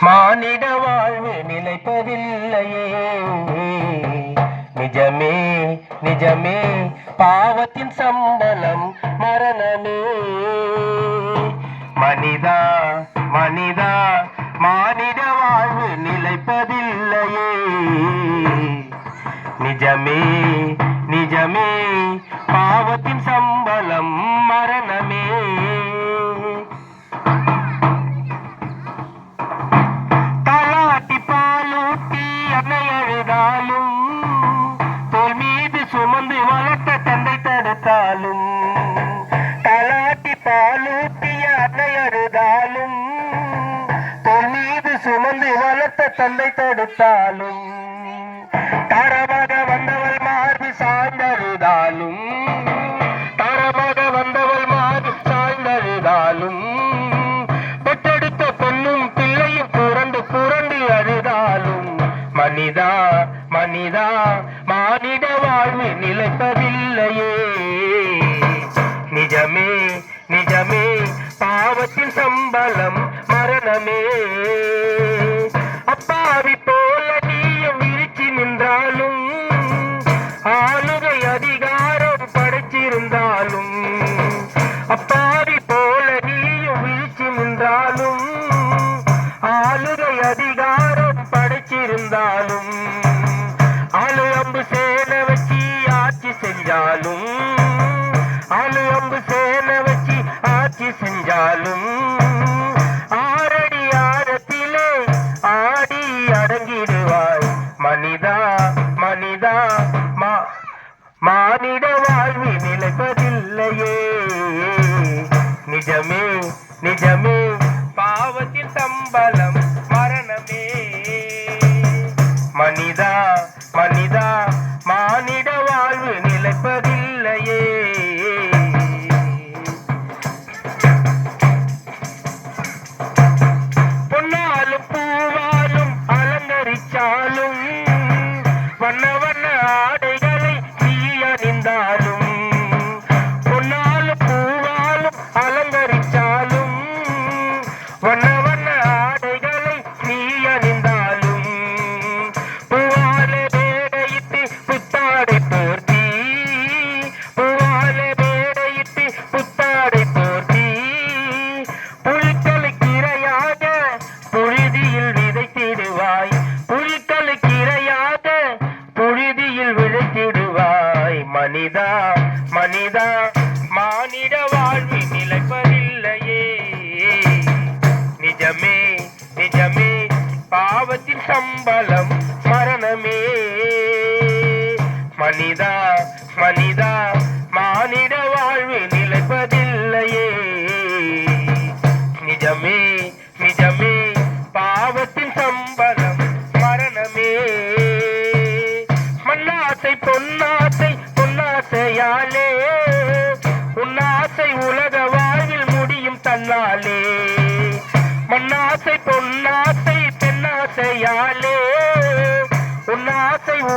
மானிட வாழ்வு நிலைப்பதில்லையே. நிஜமே நிஜமே பாவத்தின் சம்பளம் மரணமே. மனிதா மனிதா மானிட வாழ்வு நிலைப்பதில்லையே. நிஜமே பாலூட்டிய அன்னை அழுதாலும் தோல் மீது சுமந்து வளர்த்த தந்தை தடுத்தாலும் தரமாக வந்தவள் மார்பு சாய்ந்தழுதாலும் தரமாக வந்தவள் மார்பு சாய்ந்தழுதாலும் பெற்றெடுத்த பொண்ணும் பிள்ளையும் புரண்டு புரண்டு அழுதாலும் மனிதா மனிதா மானிட வாழ்வு நிலைப்பதில்லையே. பாவத்தின் சம்பளம் மரணமே. அப்பாவி போல நீயும் விரிச்சு நின்றாலும் ஆளுகை அதிகாரம் படைச்சிருந்தாலும் அப்பாவி போல நீயும் விழிச்சு நின்றாலும் ஆளுகை அதிகாரம் படைச்சிருந்தாலும் நிஜமே பாவத்தின் சம்பளம் மரணமே. மனிதா மனிதா மானிட வாழ்வு நிலைப்பதில்லையே. பொன்னாலும் பூவாலும் அலங்கரிச்சாலும் வண்ண வண்ண ஆடைகளை நீ வண்ண வண்ண ஆடைகளை நீ அணிந்தாலும் பூவாலே மேடையிட்டு புத்தாடை போர்த்தி பூவாலே மேடையிட்டு புத்தாடை போர்த்தி. புலிகளுக்கு இரையாக புழுதியில் விதைத்திடுவாய் புலிகளுக்கு இரையாக புழுதியில் விதைத்திடுவாய். மனிதா மனிதா மானிடா சம்பளம் மரணமே. மனிதா மனிதா மானிட வாழ்வு நிலைப்பதில்லையே. நிஜமே நிஜமே பாவத்தின் சம்பளம் மரணமே. மன்னாத்தை பொன்ன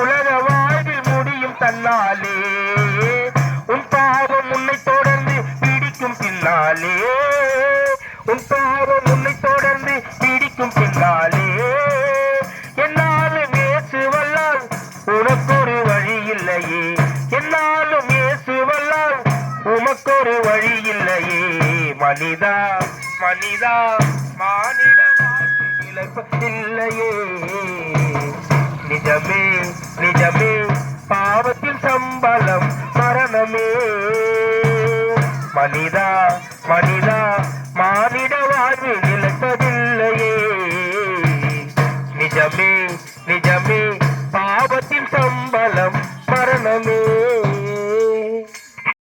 உலக வாழ்வில் முடியும் தன்னாலே. உன் பாவம் உன்னை தொடர்ந்து பிடிக்கும் பின்னாலே. உன் பாவம் உன்னை தொடர்ந்து பிடிக்கும் பின்னாலே. என்னாலும் ஏசு வல்லால் உனக்கொரு வழி இல்லையே. என்னாலும் ஏசு வல்லால் உமக்கொரு வழி இல்லையே. மனிதா மனிதா மானிட. மனமே. மனிதா மனிதா மானிட வாழ்வு நிலைப்பதில்லையே நிஜமே